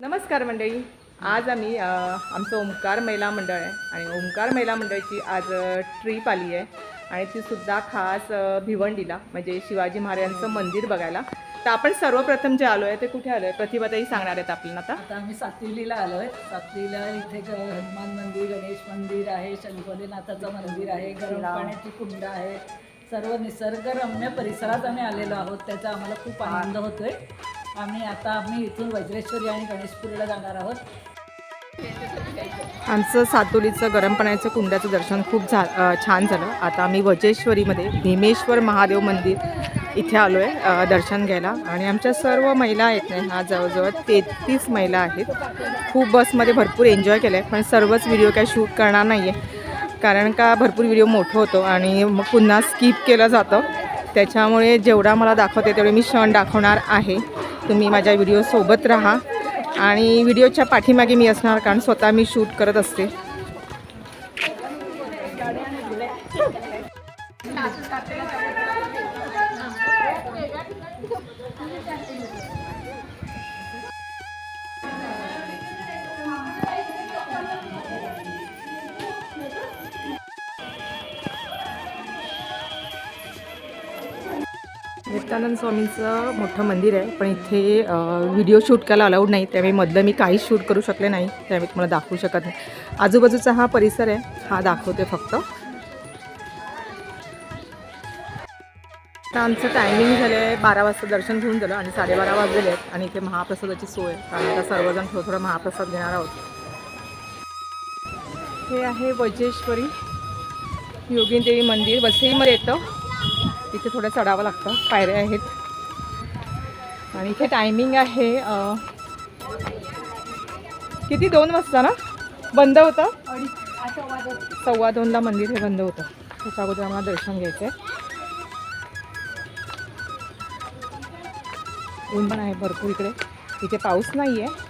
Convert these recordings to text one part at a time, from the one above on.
नमस्कार मंडळी. आज आम्ही आमचं ओंकार महिला मंडळ आहे आणि ओंकार महिला मंडळाची आज ट्रीप आली आहे आणि ती सुद्धा खास भिवंडीला म्हणजे शिवाजी महाराजांचं मंदिर बघायला. तर आपण सर्वप्रथम जे आलो आहे ते कुठे आलो आहे प्रतिभाताई सांगणार आहेत आपल्याला आता. आता आम्ही सातविलीला आलोय. सातवीला इथे ग- हनुमान मंदिर गणेश मंदिर आहे शंभोलेनाथाचं मंदिर आहे गरम पाण्याची कुंड आहे. सर्व निसर्गरम्य परिसरात आम्ही आलेलो आहोत. त्याचा आम्हाला खूप आनंद होतोय. आम्ही आता आम्ही इथून वज्रेश्वरी आणि गणेशपुरीला जाणार आहोत. आमचं सातोलीचं गरम पाण्याचं कुंडाचं दर्शन खूप झा छान झालं. आता आम्ही वजेश्वरीमध्ये भीमेश्वर महादेव मंदिर इथे आलो आहे दर्शन घ्यायला. आणि आमच्या सर्व महिला आहेत ना ह्या जवळजवळ तेहतीस महिला आहेत. खूप बसमध्ये भरपूर एन्जॉय केलं आहे पण सर्वच व्हिडिओ काय शूट करणार नाही आहे कारण का भरपूर व्हिडिओ मोठं होतो आणि मग पुन्हा स्किप केलं जातं. त्याच्यामुळे जेवढा मला दाखवते तेवढे मी क्षण दाखवणार आहे. तुम्ही माझ्या व्हिडिओसोबत राहा. आणि व्हिडिओच्या पाठीमागे मी असणार कारण स्वतः मी शूट करत असते. नित्यानंद स्वामींचं मोठं मंदिर आहे पण इथे व्हिडिओ शूट करायला अलाउड नाही त्यामुळे मधलं मी काहीच शूट करू शकले नाही त्यामुळे तुम्हाला दाखवू शकत नाही. आजूबाजूचा हा परिसर आहे हा दाखवते फक्त. आता आमचं टायमिंग झालं आहे बारा वाजता दर्शन घेऊन झालं आणि साडेबारा वाजलेले आहेत आणि इथे महाप्रसादाची सोय आहे. कारण आता सर्वजण थोडं थोडं महाप्रसाद घेणार आहोत. हे आहे वजेश्वरी योगिन देवी मंदिर वसईमध्ये येतं. इथे थोडं चढावं लागतं. पायऱ्या आहेत. आणि इथे टायमिंग आहे किती? दोन वाजता ना? बंद होतं? सव्वा दोनला मंदिर हे बंद होतं. त्याच्या अगोदर आम्हाला दर्शन घ्यायचं आहे. ऊन पण आहे भरपूर इकडे. इथे पाऊस नाही आहे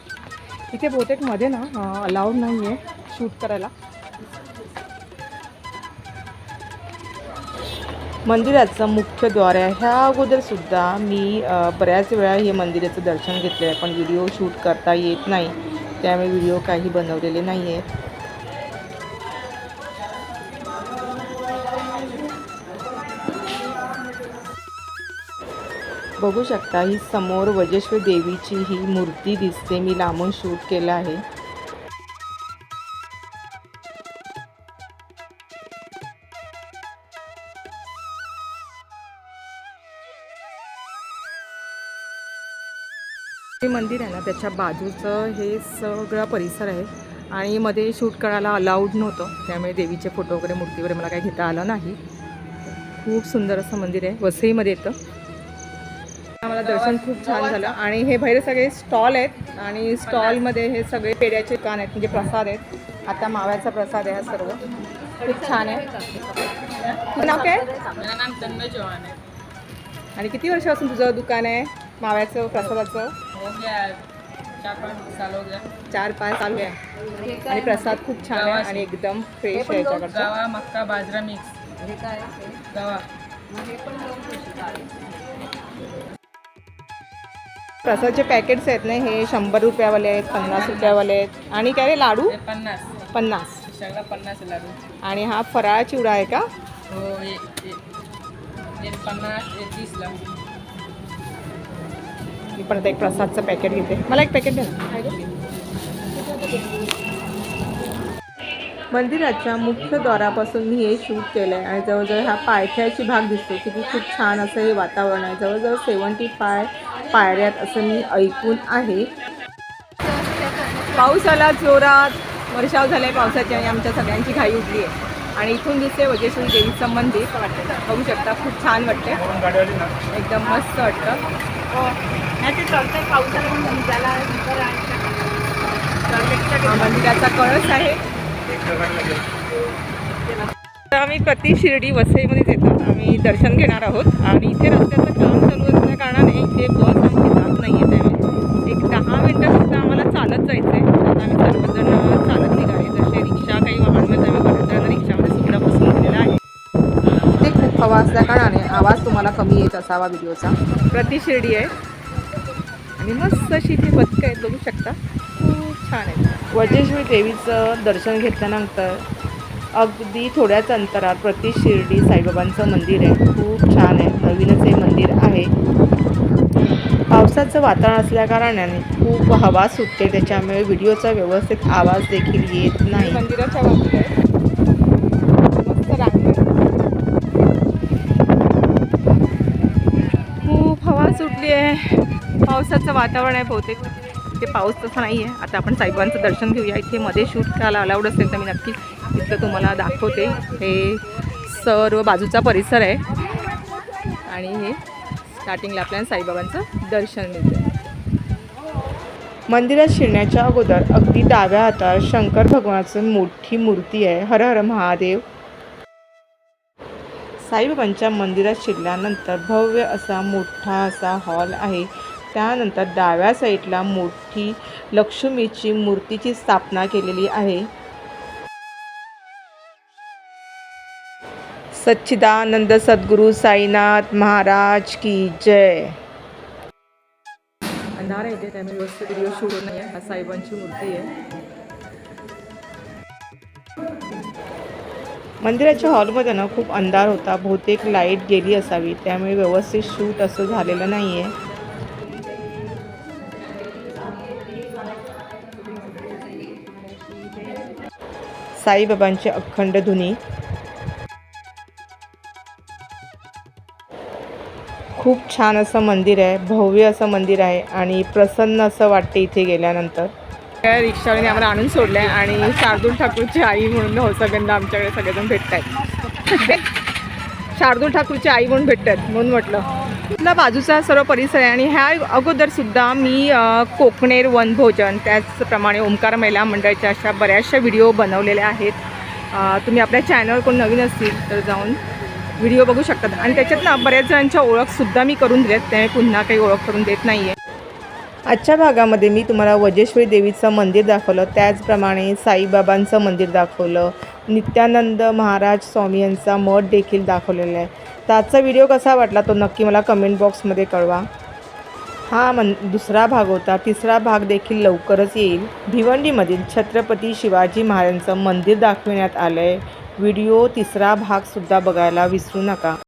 इथे बहुतेकमध्ये ना अलाउड नाही आहे शूट करायला. मंदिराचं मुख्य द्वार आहे. ह्या अगोदरसुद्धा मी बऱ्याच वेळा हे मंदिराचं दर्शन घेतलं आहे पण व्हिडिओ शूट करता येत नाही. त्यामुळे व्हिडिओ काही बनवलेले नाही आहेत बघू शकता ही समोर वजेश्वर देवीची ही मूर्ती दिसते. मी लांबून शूट केलं आहे. हे मंदिर आहे ना त्याच्या बाजूचं हे सगळा परिसर आहे. आणि मध्ये शूट करायला अलाउड नव्हतं. त्यामुळे देवीचे फोटो वगैरे मूर्ती वगैरे मला काही घेता आलं नाही. खूप सुंदर असं मंदिर आहे. वसईमध्ये येतं. आम्हाला दर्शन खूप छान झालं. आणि हे बाहेर सगळे स्टॉल आहेत. आणि स्टॉलमध्ये हे सगळे पेढ्याचे कान आहेत. म्हणजे प्रसाद आहेत. आता माव्याचा प्रसाद आहे हा सर्व. खूप छान आहे. नाव काय? आणि किती वर्षापासून तुझं दुकान आहे? माव्याचं प्रसादाचं? हो गया चार पाँच साल हो गया। चार पाच चालू आहे आणि प्रसाद खूप छान आहे आणि एकदम फ्रेश आहे याच्याकडचा. गवा मक्का बाजरा मिक्स गवा. प्रसादचे पॅकेट्स आहेत ना हे शंभर रुपयावाले आहेत पन्नास रुपयावाले आहेत. आणि काय रे लाडू? हे पन्नास. पन्नास. सगळं पन्नास आहे लाडू. आणि हा फराळ चिवडा आहे का? हो हे हे हे पन्नास हे तीसला मी पण आता एक प्रसादचं पॅकेट घेते. मला एक पॅकेट द्या मंदिराच्या मुख्य द्वारापासून मी हे शूट केलं आहे आणि जवळजवळ हा पायथ्याची भाग दिसतो. किती खूप छान असं हे वातावरण आहे. जवळजवळ सेवन्टी फाय पायऱ्यात असं मी ऐकून आहे. पाऊस आला जोरात. वर्षाव झालाय पावसाची आणि आमच्या सगळ्यांची घाई उठली आहे आणि इथून दिसते वजेश्वरी देवीचं मंदिर बघू शकता खूप छान वाटते. एकदम मस्त वाटतं. हा मंदिराचा कळस आहे. तर आम्ही प्रति शिर्डी वसईमध्येच येतो. आम्ही दर्शन घेणार आहोत. आणि इथे रस्त्याचं असल्या कारणाने आवाज तुम्हाला कमी येत असावा व्हिडिओचा. प्रति शिर्डी आहे. आणि मस्त अशी इथे बदकं आहेत बघू शकता. खूप छान आहे वजेश्वरी देवीचं दर्शन घेतल्यानंतर अगदी थोड्याच अंतरात प्रति शिर्डी साईबाबांचं मंदिर आहे. खूप छान आहे. नवीनच हे मंदिर आहे. पावसाचं वातावरण असल्याकारणाने खूप हवा सुटते त्याच्यामुळे व्हिडिओचा व्यवस्थित आवाज देखील येत नाही. मंदिराच्या बाजूला सुटली आहे. पावसाचं वातावरण आहे बहुतेक. ते पाऊस तसा नाही आहे आता आपण साईबाबांचं दर्शन घेऊया. इथे मध्ये शूट करायला अलाउड असेल तर मी नक्की तिथलं तुम्हाला दाखवते. हे सर्व बाजूचा परिसर आहे. आणि हे स्टार्टिंगला आपल्याला साईबाबांचं दर्शन मिळतं मंदिरात शिरण्याच्या अगोदर अगदी डाव्या हातात शंकर भगवानाचं मोठी मूर्ती आहे. हर हर महादेव. साईबाबांच्या मंदिरात शिरल्यानंतर भव्य असा मोठा असा हॉल आहे. त्यानंतर डाव्या साईडला मोठी लक्ष्मीची मूर्तीची स्थापना केलेली आहे. सच्चिदानंद सद्गुरू साईनाथ महाराज की जय. अंधार येते त्यामुळे व्यवस्थित व्हिडिओ शूट नाही आहे. हा साईबांची मूर्ती आहे. मंदिराच्या हॉलमध्ये ना खूप अंधार होता. बहुतेक लाइट गेली असावी. त्यामुळे व्यवस्थित शूट असं झालेलं नाही आहे साईबाबांची अखंड धुनी खूप छान असं मंदिर आहे. भव्य असं मंदिर आहे आणि प्रसन्न असं वाटते इथे गेल्यानंतर. रिक्षावाल्याने आम्हाला आणून सोडलं आहे आणि शार्दूल ठाकूरची आई म्हणून हौसागंधा आमच्याकडे सगळेजण भेटत आहेत शार्दूल ठाकूरची आई म्हणून भेटत आहेत म्हणून म्हटलं. आपला बाजूचा सर्व परिसर आहे आणि ह्या अगोदर सुद्धा मी कोकणेर वनभोजन त्याचप्रमाणे ओंकार महिला मंडळाच्या अशा बऱ्याचशा व्हिडिओ बनवलेल्या आहेत. तुम्ही आपल्या चॅनलवर कोण नवीन असतील तर जाऊन व्हिडिओ बघू शकतात आणि त्याच्यात ना बऱ्याच जणांच्या ओळखसुद्धा मी करून दिल्यात त्यामुळे पुन्हा काही ओळख करून देत नाही आहे आजच्या भागामध्ये मी तुम्हाला वजेश्वरी देवीचं मंदिर दाखवलं. त्याचप्रमाणे साईबाबांचं मंदिर दाखवलं. नित्यानंद महाराज स्वामी यांचा मठ देखील दाखवलेला आहे. तर आजचा व्हिडिओ कसा वाटला तो नक्की मला कमेंट बॉक्समध्ये कळवा. हा मन दुसरा भाग होता. तिसरा भाग देखील लवकरच येईल. भिवंडीमधील छत्रपती शिवाजी महाराजांचं मंदिर दाखविण्यात आलं आहे व्हिडिओ तिसरा भागसुद्धा बघायला विसरू नका.